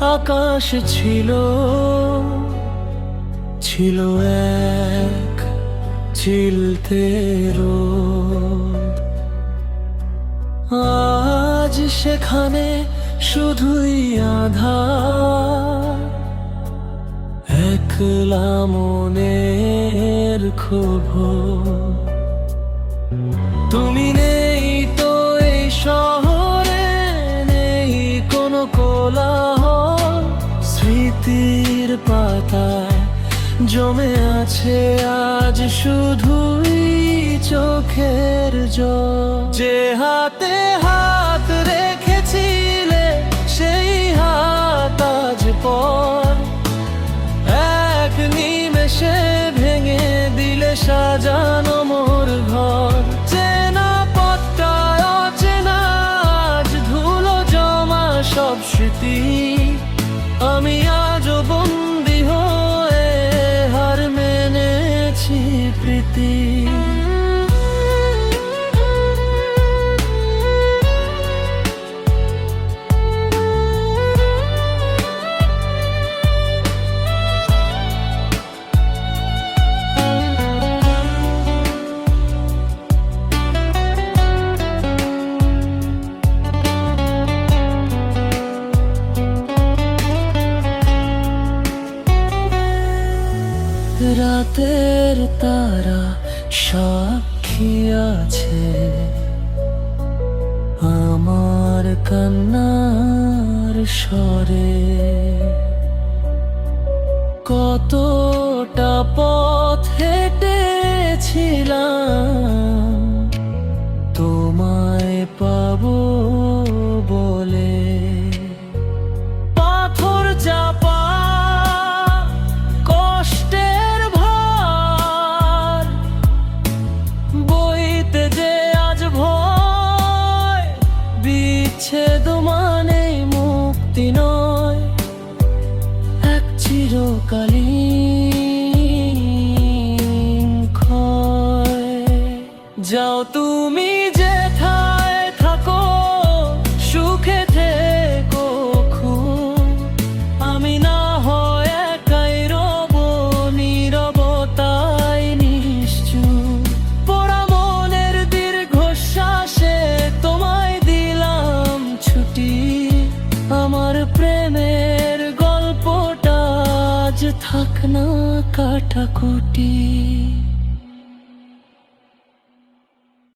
আকাশ ছিল ছিল এক চিলতে আজ সেখানে শুধুই আধা একলা মনের ক্ষোভ। তুমি নেই তো এই শহরে স্মৃতির পাতায় জমে আছে আজ শুধুই চোখের জল। যে হাতে হাত রেখেছিলে, সেই হাত আজ পর। এক নিমেষে ভেঙে দিলে সাজানো প্রীতি রাতের তারা সাক্ষী আছে। আমার কান্নার স্বরে কতটা পথ হেঁটেছিলাম তোমায় পাবো বলে। পাথর চাপা কষ্টের বিচ্ছেদ মানে মুক্তি নয় এক চিরকালীন ক্ষয়। যাও তুমি থাক না কাটাকুটি